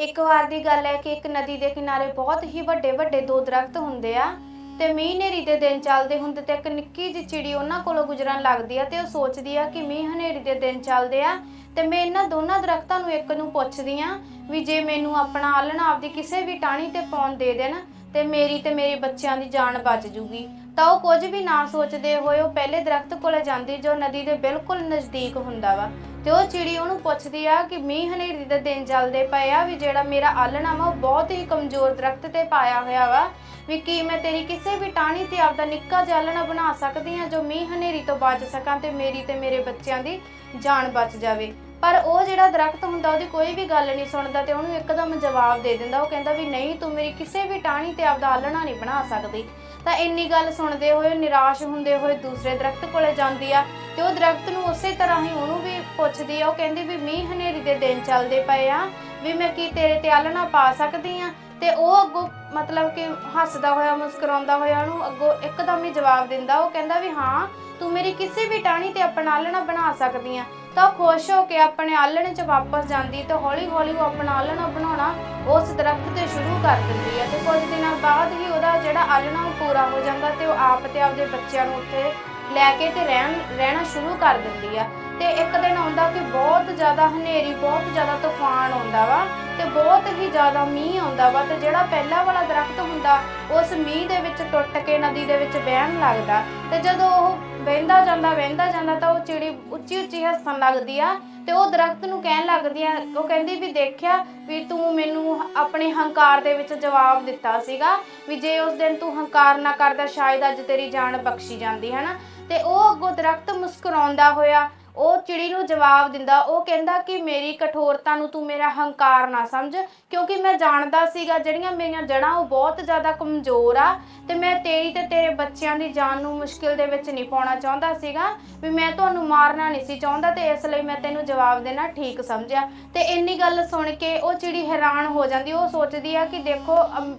ਇੱਕ ਵਾਰ ਦੀ ਗੱਲ ਹੈ ਕਿ ਇੱਕ ਨਦੀ ਦੇ ਕਿਨਾਰੇ ਬਹੁਤ ਹੀ ਵੱਡੇ ਵੱਡੇ ਦੋ ਦਰਖਤ ਹੁੰਦੇ ਆ ਤੇ ਮੀਂਹ ਹਨੇਰੀ ਦੇ ਦਿਨ ਚੱਲਦੇ ਹੁੰਦੇ ਤੇ ਇੱਕ ਨਿੱਕੀ ਜਿਹੀ ਚਿੜੀ ਉਹਨਾਂ ਕੋਲੋਂ ਗੁਜ਼ਰਨ ਲੱਗਦੀ ਆ ਤੇ ਉਹ ਸੋਚਦੀ ਆ ਕਿ ਮੀਂਹ ਹਨੇਰੀ ਦੇ ਦਿਨ ਚੱਲਦੇ ਆ ਤੇ ਮੈਂ ਇਹਨਾਂ ਦੋਨਾਂ ਦਰਖਤਾਂ ਨੂੰ ਇੱਕ ਨੂੰ ਪੁੱਛਦੀ ਆ ਵੀ ਜੇ ਮੈਨੂੰ ਆਪਣਾ ਆਲਣਾ ਆਪਦੀ ਕਿਸੇ ਵੀ ਟਾਹਣੀ ਤੇ ਪਾਉਣ ਦੇ ਦੇਣ ਤੇ ਮੇਰੀ ਤੇ ਮੇਰੇ ਬੱਚਿਆਂ ਦੀ ਜਾਨ ਬਚ ਜੂਗੀ। ਤਾਂ ਉਹ ਕੁਝ ਵੀ ਨਾ ਸੋਚਦੇ ਹੋਏ ਉਹ ਪਹਿਲੇ ਦਰਖਤ ਕੋਲ ਜਾਂਦੀ ਜੋ ਨਦੀ ਦੇ ਬਿਲਕੁਲ ਨਜ਼ਦੀਕ ਹੁੰਦਾ ਵਾ। ਤੇ ਉਹ ਚਿੜੀ ਉਹਨੂੰ ਪੁੱਛਦੀ ਆ ਕਿ ਮੀਂਹ ਹਨੇਰੀ ਦੇ ਦਿਨ ਚੱਲਦੇ ਪਏ ਆ ਵੀ ਜਿਹੜਾ ਮੇਰਾ ਆਲਣਾ ਵਾ ਉਹ ਬਹੁਤ ਹੀ ਕਮਜ਼ੋਰ ਦਰਖਤ ਤੇ ਪਾਇਆ ਹੋਇਆ ਵਾ। ਵੀ ਕੀ ਮੈਂ ਤੇਰੀ ਕਿਸੇ ਵੀ ਟਾਹਣੀ ਤੇ ਆਪਦਾ ਨਿੱਕਾ ਜਿਹਾ ਆਲਣਾ ਬਣਾ ਸਕਦੀ ਆ ਜੋ ਮੀਂਹ ਹਨੇਰੀ ਤੋਂ ਬਚ ਸਕਾਂ ਤੇ ਮੇਰੀ ਤੇ ਮੇਰੇ ਬੱਚਿਆਂ ਦੀ ਜਾਨ ਬਚ ਜਾਵੇ। ਪਰ ਉਹ ਜਿਹੜਾ ਦਰਖਤ ਹੁੰਦਾ, ਉਹਦੀ ਕੋਈ ਵੀ ਗੱਲ ਨਹੀਂ ਸੁਣਦਾ ਤੇ ਉਹਨੂੰ ਇੱਕਦਮ ਜਵਾਬ ਦੇ ਦਿੰਦਾ। ਉਹ ਕਹਿੰਦਾ ਵੀ ਨਹੀਂ, ਤੂੰ ਮੇਰੀ ਕਿਸੇ ਵੀ ਟਾਹਣੀ ਤੇ ਆਪਦਾ ਆਲਣਾ ਨਹੀਂ ਬਣਾ ਸਕਦੀ। ਤਾਂ ਇੰਨੀ ਗੱਲ ਸੁਣਦੇ ਹੋਏ, ਨਿਰਾਸ਼ ਹੁੰਦੇ ਹੋਏ ਦੂਸਰੇ ਦਰਖਤ ਕੋਲੇ ਜਾਂਦੀ ਆ ਤੇ ਉਹ ਦਰਖਤ ਨੂੰ ਉਸੇ ਤਰ੍ਹਾਂ ਹੀ ਉਹਨੂੰ ਵੀ ਪੁੱਛਦੀ ਆ। ਉਹ ਕਹਿੰਦੀ ਵੀ ਮੀਂਹ ਹਨੇਰੀ ਦੇ ਦਿਨ ਚੱਲਦੇ ਪਏ ਆ। ਵੀ ਮੈਂ ਕੀ ਤੇਰੇ ਤੇ ਆਲਣਾ ਪਾ ਸਕਦੀ ਆ? ਤੇ ਉਹ ਅੱਗੋਂ ਮਤਲਬ ਕਿ ਹੱਸਦਾ ਹੋਇਆ, ਮੁਸਕਰਾਉਂਦਾ ਹੋਇਆ ਉਹਨੂੰ ਅੱਗੋਂ ਇੱਕਦਮ ਹੀ ਜਵਾਬ ਦਿੰਦਾ। ਉਹ ਕਹਿੰਦਾ ਵੀ ਹਾਂ, ਤੂੰ ਮੇਰੀ ਕਿਸੇ ਵੀ ਟਾਹਣੀ ਤੇ ਆਪਣਾ ਆਲਣਾ ਬਣਾ ਸਕਦੀ ਆ। ਤਾਂ ਉਹ ਖੁਸ਼ ਹੋ ਕੇ ਆਪਣੇ ਆਲਣੇ 'ਚ ਵਾਪਸ ਜਾਂਦੀ ਤੇ ਹੌਲੀ ਹੌਲੀ ਉਹ ਆਪਣਾ ਆਲਣਾ ਬਣਾਉਣਾ ਉਸ ਦਰਖਤ ਤੇ ਸ਼ੁਰੂ ਕਰ ਦਿੰਦੀ ਆ ਤੇ ਕੁਝ ਦਿਨਾਂ ਬਾਅਦ ਹੀ ਉਹਦਾ ਜਿਹੜਾ ਆਲਣਾ ਉਹ ਪੂਰਾ ਹੋ ਜਾਂਦਾ ਤੇ ਉਹ ਆਪ ਤੇ ਆਪਦੇ ਬੱਚਿਆਂ ਨੂੰ ਉੱਥੇ ਲੈ ਕੇ ਤੇ ਰਹਿਣ, ਰਹਿਣਾ ਸ਼ੁਰੂ ਕਰ ਦਿੰਦੀ ਆ ਤੇ ਇੱਕ ਦਿਨ ਆਉਂਦਾ ਕਿ ਬਹੁਤ ਜ਼ਿਆਦਾ ਹਨੇਰੀ, ਬਹੁਤ ਜ਼ਿਆਦਾ ਤੂਫਾਨ ਆਉਂਦਾ ਵਾ। ਤੇ ਬਹੁਤ ਹੀ ਜ਼ਿਆਦਾ ਮੀਂਹ ਆਉਂਦਾ ਵਾ ਤੇ ਜਿਹੜਾ ਪਹਿਲਾ ਵਾਲਾ ਦਰਖਤ ਹੁੰਦਾ, ਉਸ ਮੀਂਹ ਦੇ ਵਿੱਚ ਟੁੱਟ ਕੇ ਨਦੀ ਦੇ ਵਿੱਚ ਬਹਿਣ ਲੱਗਦਾ। ਤੇ ਜਦੋਂ ਉਹ ਵਹਿੰਦਾ ਜਾਂਦਾ ਵਹਿੰਦਾ ਜਾਂਦਾ ਤਾਂ ਉਹ ਚਿੜੀ ਉੱਚੀ ਉੱਚੀ ਹੱਸਣ ਲੱਗਦੀ ਆ ਤੇ ਉਹ ਦਰਖਤ ਨੂੰ ਕਹਿਣ ਲੱਗਦੀ ਆ, ਉਹ ਕਹਿੰਦੀ ਵੀ ਦੇਖਿਆ ਵੀ ਤੂੰ ਮੈਨੂੰ ਆਪਣੇ ਹੰਕਾਰ ਦੇ ਵਿੱਚ ਜਵਾਬ ਦਿੱਤਾ ਸੀਗਾ ਵੀ ਜੇ ਉਸ ਦਿਨ ਤੂੰ ਹੰਕਾਰ ਨਾ ਕਰਦਾ, ਸ਼ਾਇਦ ਅੱਜ ਤੇਰੀ ਜਾਨ ਬਖਸ਼ੀ ਜਾਂਦੀ ਹੈ ਨਾ ਤੇ ਉਹ ਅੱਗੋਂ ਦਰਖਤ ਮੁਸਕਰਾਉਂਦਾ ਹੋਇਆ ਉਹ ਚਿੜੀ ਨੂੰ ਜਵਾਬ ਦਿੰਦਾ, ਉਹ ਕਹਿੰਦਾ ਕਿ ਮੇਰੀ ਕਠੋਰਤਾ ਨੂੰ ਤੂੰ ਮੇਰਾ ਹੰਕਾਰ ਨਾ ਸਮਝ, ਕਿਉਂਕਿ ਮੈਂ ਜਾਣਦਾ ਸੀਗਾ ਜਿਹੜੀਆਂ ਮੇਰੀਆਂ ਜੜਾਂ ਉਹ ਬਹੁਤ ਜ਼ਿਆਦਾ ਕਮਜ਼ੋਰ ਆ ਤੇ ਮੈਂ ਤੇਰੀ ਤੇ ਤੇਰੇ ਬੱਚਿਆਂ ਦੀ ਜਾਨ ਨੂੰ ਮੁਸ਼ਕਿਲ ਦੇ ਵਿੱਚ ਨਹੀਂ ਪਾਉਣਾ ਚਾਹੁੰਦਾ ਸੀਗਾ ਵੀ ਮੈਂ ਤੁਹਾਨੂੰ ਮਾਰਨਾ ਨਹੀਂ ਸੀ ਚਾਹੁੰਦਾ ਤੇ ਇਸ ਲਈ ਮੈਂ ਤੈਨੂੰ ਜਵਾਬ ਦੇਣਾ ਠੀਕ ਸਮਝਿਆ। ਤੇ ਇੰਨੀ ਗੱਲ ਸੁਣ ਕੇ ਉਹ ਚਿੜੀ ਹੈਰਾਨ ਹੋ ਜਾਂਦੀ, ਉਹ ਸੋਚਦੀ ਆ ਕਿ ਦੇਖੋ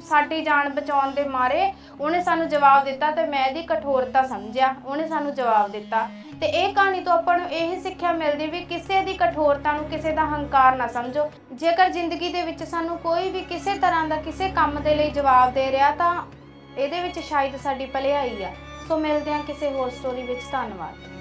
ਸਾਡੀ ਜਾਨ ਬਚਾਉਣ ਦੇ ਮਾਰੇ ਉਹਨੇ ਸਾਨੂੰ ਜਵਾਬ ਦਿੱਤਾ ਤੇ ਮੈਂ ਇਹਦੀ ਕਠੋਰਤਾ ਸਮਝਿਆ, ਉਹਨੇ ਸਾਨੂੰ ਜਵਾਬ ਦਿੱਤਾ। ਤੇ ਇਹ ਕਹਾਣੀ ਤੋਂ ਆਪਾਂ ਨੂੰ ਇਹ ਸਿੱਖਿਆ ਮਿਲਦੀ ਵੀ ਕਿਸੇ ਦੀ ਕਠੋਰਤਾ ਨੂੰ ਕਿਸੇ ਦਾ ਹੰਕਾਰ ਨਾ ਸਮਝੋ। ਜੇਕਰ ਜ਼ਿੰਦਗੀ ਦੇ ਵਿੱਚ ਸਾਨੂੰ ਕੋਈ ਵੀ ਕਿਸੇ ਤਰ੍ਹਾਂ ਦਾ ਕਿਸੇ ਕੰਮ ਦੇ ਲਈ ਜਵਾਬ ਦੇ ਰਿਹਾ ਤਾਂ ਇਹਦੇ ਵਿੱਚ ਸ਼ਾਇਦ ਸਾਡੀ ਭਲਾਈ ਆ। ਸੋ ਮਿਲਦੇ ਹਾਂ ਕਿਸੇ ਹੋਰ ਸਟੋਰੀ ਵਿੱਚ। ਧੰਨਵਾਦ।